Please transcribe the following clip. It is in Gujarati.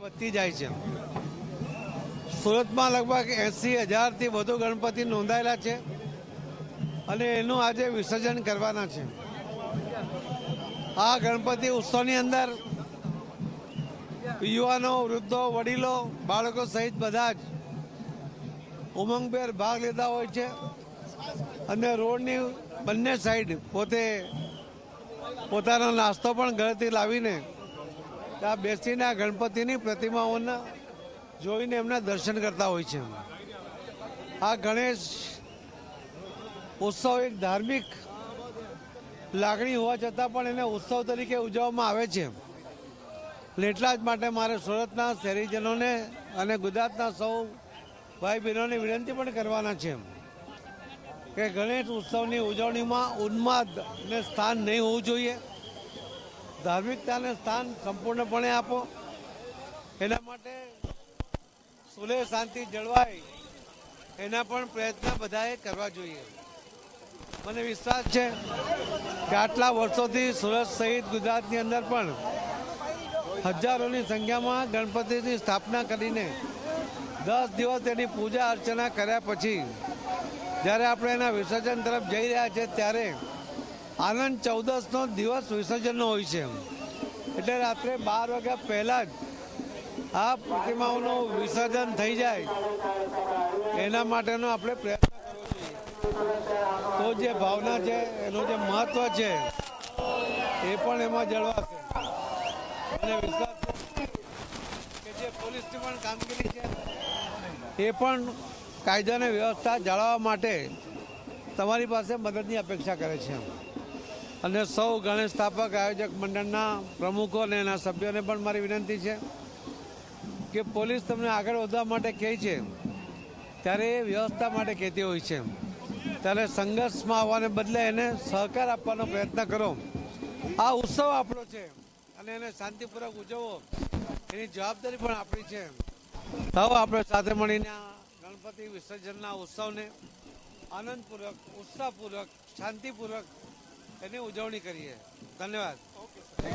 વધતી જાય છે. સુરતમાં લગભગ એસી હજારથી વધુ ગણપતિ નોંધાયેલા છે અને એનું આજે વિસર્જન કરવાના છે. આ ગણપતિ ઉત્સવની અંદર યુવાનો, વૃદ્ધો, વડીલો, બાળકો સહિત બધા જ ઉમંગભેર ભાગ લેતા હોય છે અને રોડની બંને સાઈડ પોતે પોતાનો નાસ્તો પણ ઘરેથી લાવીને ત્યાં બેસીને આ ગણપતિની પ્રતિમાઓના જોઈને એમના દર્શન કરતા હોય છે આ ગણેશ ઉત્સવ એક ધાર્મિક લાગણી હોવા છતાં પણ એને ઉત્સવ તરીકે ઉજવવામાં આવે છે. એટલે જ માટે મારે સુરતના શહેરીજનોને અને ગુજરાતના સૌ ભાઈ બહેનોને વિનંતી પણ કરવાના છે કે ગણેશ ઉત્સવની ઉજવણીમાં ઉન્માદને સ્થાન નહીં હોવું જોઈએ. ધાર્મિકતાને સ્થાન સંપૂર્ણપણે આપો. એના માટે સુલેહ શાંતિ જળવાય એના પણ પ્રયત્ન બધાએ કરવા જોઈએ. મને વિશ્વાસ છે કે આટલા વર્ષોથી સુરત સહિત ગુજરાતની અંદર પણ હજારોની સંખ્યામાં ગણપતિની સ્થાપના કરીને દસ દિવસ તેની પૂજા અર્ચના કર્યા પછી જ્યારે આપણે એના વિસર્જન તરફ જઈ રહ્યા છે ત્યારે આનંદ ચૌદસનો દિવસ વિસર્જનનો હોય છે એટલે રાત્રે બાર વાગ્યા પહેલાં જ આ પ્રતિમાઓનું વિસર્જન થઈ જાય. એના માટેનો આપણે પ્રયત્ન કરવો જોઈએ. તો જે ભાવના છે, એનું જે મહત્વ છે, એ પણ એમાં જળવાશે. અને વિશ્વાસ કે જે પોલીસની પણ કામગીરી છે, એ પણ કાયદાને વ્યવસ્થા જાળવવા માટે તમારી પાસે મદદની અપેક્ષા કરે છે અને સૌ ગણેશ સ્થાપક આયોજક મંડળના પ્રમુખો અને એના સભ્યોને પણ મારી વિનંતી છે કે પોલીસ તમને આગળ વધવા માટે કહે છે, ત્યારે એ વ્યવસ્થા માટે કહેતી હોય છે. ત્યારે સંઘર્ષમાં આવવાને બદલે એને સહકાર આપવાનો પ્રયત્ન કરો. આ ઉત્સવ આપણો છે અને એને શાંતિપૂર્વક ઉજવવો. એની જવાબદારી પણ આપણી છે. તો આપણે સાથે મળીને ગણપતિ વિસર્જનના ઉત્સવને આનંદપૂર્વક, ઉત્સાહપૂર્વક, શાંતિપૂર્વક એની ઉજવણી કરીએ. ધન્યવાદ.